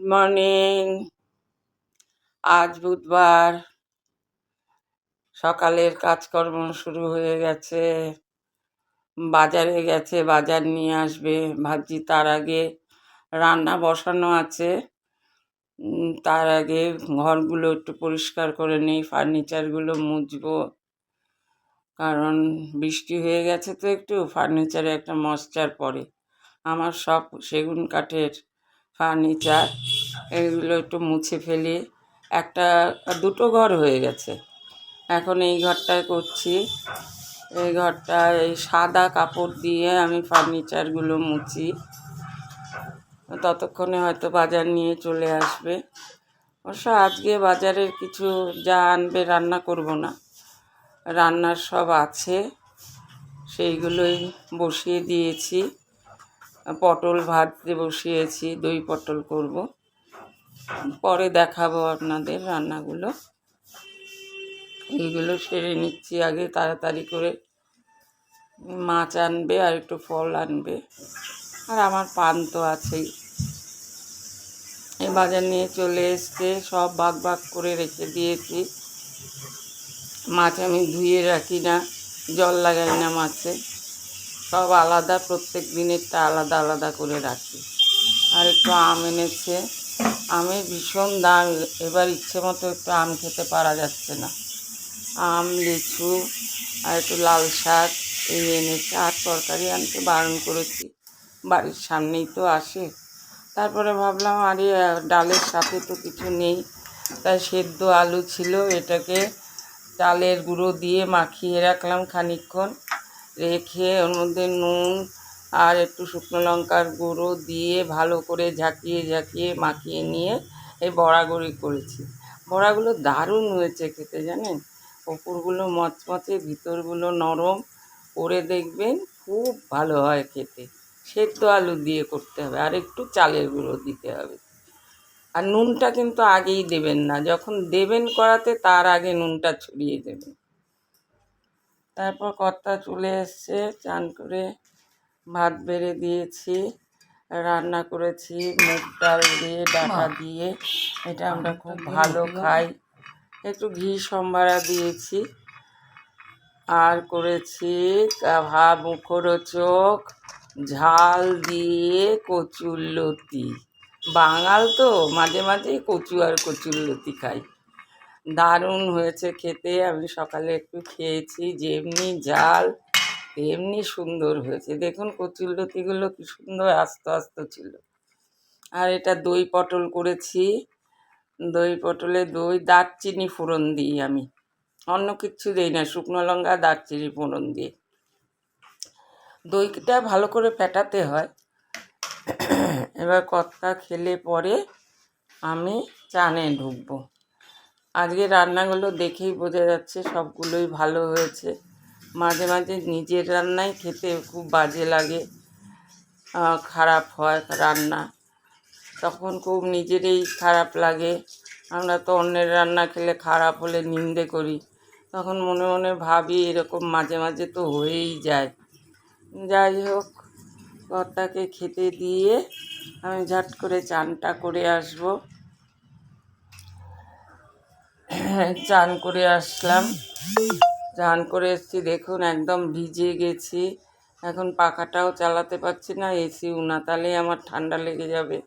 Morning. আজ বুধবার। সকালের কাজকর্ম শুরু হয়ে গেছে। বাজারে গেছে, বাজার নিয়ে আসবে। ভাবছি তার আগে রান্না বসানো আছে। তার আগে ঘরগুলো একটু পরিষ্কার করে নিই, ফার্নিচারগুলো মুছবো। কারণ বৃষ্টি হয়ে গেছে তো একটু, ফার্নিচারে একটা ময়শ্চার পড়ে আমার সব সেগুন কাঠের ফার্নিচার, এগুলো একটু মুছে ফেলি। একটা, দুটো ঘর হয়ে গেছে। এখন এই ঘরটায় করছি। এই ঘরটায় এই সাদা কাপড় দিয়ে আমি ফার্নিচারগুলো মুছি। ততক্ষণে হয়তো বাজার নিয়ে চলে আসবে। অবশ্য আজকে বাজারের কিছু যা আনবে রান্না করব না। রান্নার সব আছে। সেইগুলোই বসিয়ে দিয়েছি। পটল ভাজতে বসিয়েছি, দই পটল করব। পরে দেখাবো আপনাদের রান্নাগুলো। এইগুলো সেরে নিচ্ছি আগে, তাড়াতাড়ি করে মাছ আনবে আর একটু ফল আনবে। আর আমার পান তো আছেই। এই বাজার নিয়ে চলে এসছে, সব ভাগ বাগ করে রেখে দিয়েছি। মাছ আমি ধুয়ে রাখি না, জল লাগাই না মাছে। সব আলাদা, প্রত্যেক দিনেরটা আলাদা আলাদা করে রাখি। আর একটু আম এনেছে। আমের ভীষণ দাম, এবার ইচ্ছে মতো একটু আম খেতে পারা যাচ্ছে না। আম, লিচু আর একটু লাল শাক এই এনেছে। আর তরকারি আনতে বারণ করেছি। বাড়ির সামনেই তো আসে। তারপরে ভাবলাম, আরে, ডালের সাথে তো কিছু নেই। তাই সেদ্ধ আলু ছিল। এটাকে চালের গুঁড়ো দিয়ে মাখিয়ে রাখলাম খানিকক্ষণ। রেখে ওর মধ্যে নুন আর একটু শুকনো লঙ্কার গুঁড়ো দিয়ে ভালো করে ঝাঁকিয়ে ঝাঁকিয়ে মাখিয়ে নিয়ে এই বড়াগুড়ি করেছি। বড়াগুলো দারুণ হয়েছে খেতে জানেন? ওপরগুলো মচমচে, ভিতরগুলো নরম, করে দেখবেন খুব ভালো হয় খেতে। সেদ্ধ আলু দিয়ে করতে হবে আর একটু চালের গুঁড়ো দিতে হবে। আর নুনটা কিন্তু আগেই দেবেন না, যখন দেবেন করাতে তার আগে নুনটা ছড়িয়ে দেবেন। তারপর কর্তা চলে এসছে চান করে ভাত বেড়ে দিয়েছি রান্না করেছি মুগ ডাল দিয়ে ডাটা দিয়ে এটা আমরা খুব ভালো খাই। একটু ঘি সম্বারা দিয়েছি। আর করেছি কাভা মুখরোচক ঝাল দিয়ে কচুর লতি। বাঙাল তো মাঝে মাঝে কচু আর কচুর লতি খাই। দারুণ হয়েছে খেতে। আমি সকালে একটু খেয়েছি, যেমনি জাল তেমনি সুন্দর হয়েছে। দেখুন কচুরলতিগুলো কি সুন্দর আস্ত আস্ত ছিল। আর এটা দই পটল করেছি। দই পটলে দই, দারচিনি ফোড়ন দিই আমি। অন্য কিচ্ছু দিই না, শুকনো লঙ্কা, দারচিনি ফোড়ন দিয়ে। দইটা ভালো করে ফেটাতে হয়। এবার কর্তা খেলে পরে আমি চানে ঢুকবো। আজকে রান্নাগুলো দেখেই বোঝা যাচ্ছে সবগুলোই ভালো হয়েছে। মাঝে মাঝে নিজের রান্নাই খেতে খুব বাজে লাগে খারাপ হয় রান্না। তখন খুব নিজেরই খারাপ লাগে। আমরা তো অন্যের রান্না খেলে খারাপ হলে নিন্দে করি। তখন মনে মনে ভাবি এরকম মাঝে মাঝে তো হয়েই যায়। যাই হোক কর্তাকে খেতে দিয়ে আমি ঝট করে চানটা করে আসব। চান করে আসলাম। চান করে এসেছি, দেখুন একদম ভিজে গেছি। এখন পাখাটাও চালাতে পারছি না, এসি উনাতালে আমার ঠান্ডা লেগে যাবে।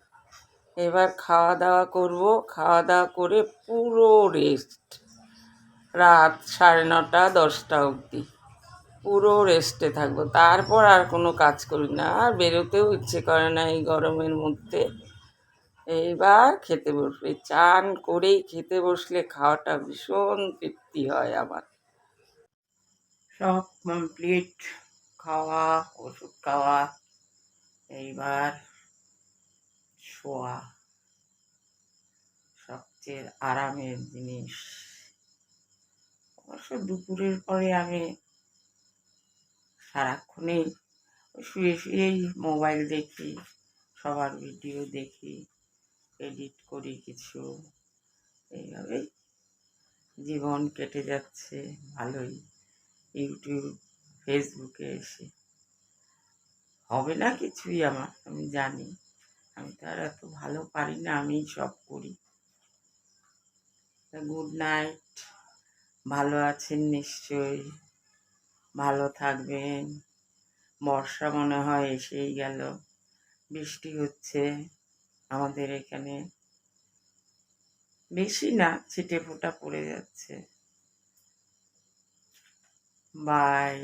এবার খাওয়া দাওয়া করব। খাওয়া দাওয়া করে পুরো রেস্ট রাত সাড়ে নটা, দশটা অবধি। পুরো রেস্টে থাকব। তারপর আর কোনো কাজ করি না। আর বেরোতেও ইচ্ছে করে না এই গরমের মধ্যে। এইবার খেতে বসবে। চান করেই খেতে বসলে খাওয়াটা ভীষণ তৃপ্তি হয় আমার। সব কমপ্লিট খাওয়া, ওষুধ খাওয়া, এইবার শোয়া। সবচেয়ে আরামের জিনিস। অবশ্য দুপুরের পরে আমি সারাক্ষণেই শুয়ে শুয়েই মোবাইল দেখি, সবার ভিডিও দেখি। এডিট করি কিছু। এইভাবেই জীবন কেটে যাচ্ছে, ভালোই। ইউটিউব ফেসবুকে এসে। হবে না কিছুই আমার, আমি জানি। আমি তো আর এত ভালো পারি না আমি সব করি। গুড নাইট ভালো আছেন নিশ্চয়ই। ভালো থাকবেন। বর্ষা মনে হয় এসেই গেল। বৃষ্টি হচ্ছে। আমাদের এখানে বেশি না ছিটে ফোটা পড়ে যাচ্ছে। বাই